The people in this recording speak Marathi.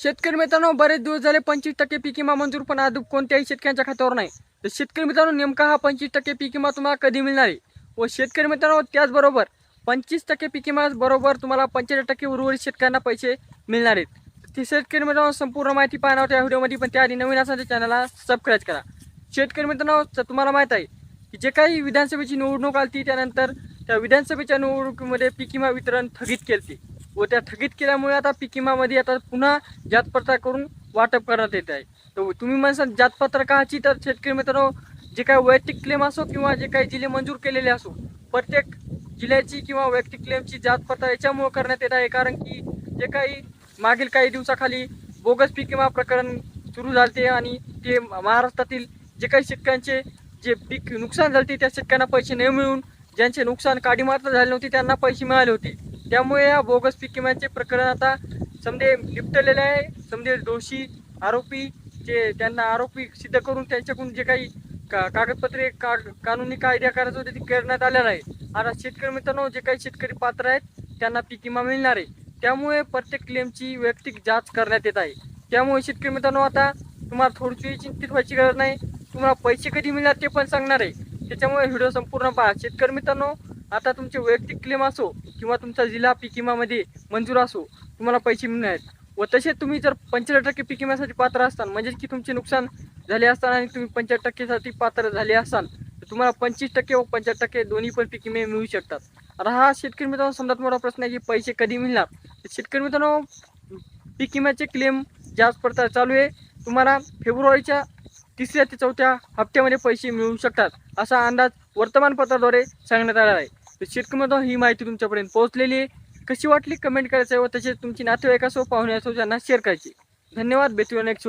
शेतकरी मित्रांनो बरेच दिवस झाले पंचवीस टक्के पीक विमा मंजूर पण अजून कोणत्याही शेतकऱ्यांच्या खात्यावर नाही. तर शेतकरी मित्रांनो नेमका हा पंचवीस टक्के पीक विमा तुम्हाला कधी मिळणार आहे? व शेतकरी मित्रांनो त्याचबरोबर पंचवीस टक्के पीक विमा बरोबर तुम्हाला पंचेचाळीस टक्के उर्वरित शेतकऱ्यांना पैसे मिळणार आहेत. ते शेतकरी मित्रांनो संपूर्ण माहिती पाहणार त्या या व्हिडिओमध्ये पण त्याआधी नवीन असाल चॅनलला सबस्क्राईब करा. शेतकरी मित्रांनो तुम्हाला माहीत आहे की जे काही विधानसभेची निवडणूक आली त्यानंतर त्या विधानसभेच्या निवडणुकीमध्ये पीक विमा वितरण स्थगित केलते. व त्या थकीत केल्यामुळे आता पिकिमामध्ये आता पुन्हा जातपत्रा करून वाटप करण्यात येत आहे. तर तुम्ही म्हणसाल जातपत्र काची तर शेतकरी मित्रांनो जे काही वैयक्तिक क्लेम असो किंवा जे काही जिल्हे मंजूर केलेले असो प्रत्येक जिल्ह्याची किंवा वैयक्तिक क्लेमची जातपत्र याच्यामुळे करण्यात येत आहे. कारण की जे काही मागील काही दिवसाखाली बोगस पीक विमा प्रकरण सुरू झाले आणि ते महाराष्ट्रातील जे काही शेतकऱ्यांचे जे पीक नुकसान झाले त्या शेतकऱ्यांना पैसे न मिळून ज्यांचे नुकसान काडीमात्र झाले नव्हते त्यांना पैसे मिळाले होते. त्यामुळे या बोगस पीक विम्याचे प्रकरण आता समजे निपटलेले आहे. समजे दोषी आरोपी जे त्यांना आरोपी सिद्ध करून त्यांच्याकडून जे काही का कागदपत्रे का कानूनी कायद्या करायचं होते ते करण्यात आलेलं आहे. आता शेतकरी मित्रांनो जे काही शेतकरी पात्र आहेत त्यांना पीक विमा मिळणार आहे. त्यामुळे प्रत्येक क्लेमची वैयक्तिक जाच करण्यात येत आहे. त्यामुळे शेतकरी मित्रांनो आता तुम्हाला थोडीशी चिंतित व्हायची गरज नाही. तुम्हाला पैसे कधी मिळणार ते पण सांगणार आहे. त्याच्यामुळे व्हिडिओ संपूर्ण पहा. शेतकरी मित्रांनो आता तुमचे वैयक्तिक क्लेम असो किंवा तुमचा जिल्हा पिकिमामध्ये मंजूर असो तुम्हाला पैसे मिळणार आहेत. व तसेच तुम्ही जर पंचेचाळीस टक्के पीक विम्यासाठी पात्र असताल म्हणजेच की तुमचे नुकसान झाले असताना आणि तुम्ही पंचाळीस टक्केसाठी पात्र झाले असाल तर तुम्हाला पंचवीस टक्के व पंचाळीस टक्के दोन्ही पण पीक मिळू शकतात. आता हा शेतकरी मित्रांनो समजात मोठा प्रश्न आहे की पैसे कधी मिळणार? शेतकरी मित्रांनो पीक विम्याचे क्लेम जास्त पडतात चालू आहे तुम्हाला फेब्रुवारीच्या तिसऱ्या ते चौथ्या हप्त्यामध्ये पैसे मिळू शकतात असा अंदाज वर्तमानपत्राद्वारे सांगण्यात आला आहे. तर शेतकरी ही माहिती तुमच्यापर्यंत पोहोचलेली आहे. कशी वाटली? कमेंट करायचं आहे व तसेच तुमची नातेवाईक असो पाहुणे असो ज्यांना शेअर करायची. धन्यवाद. भेटूया नेक्स्ट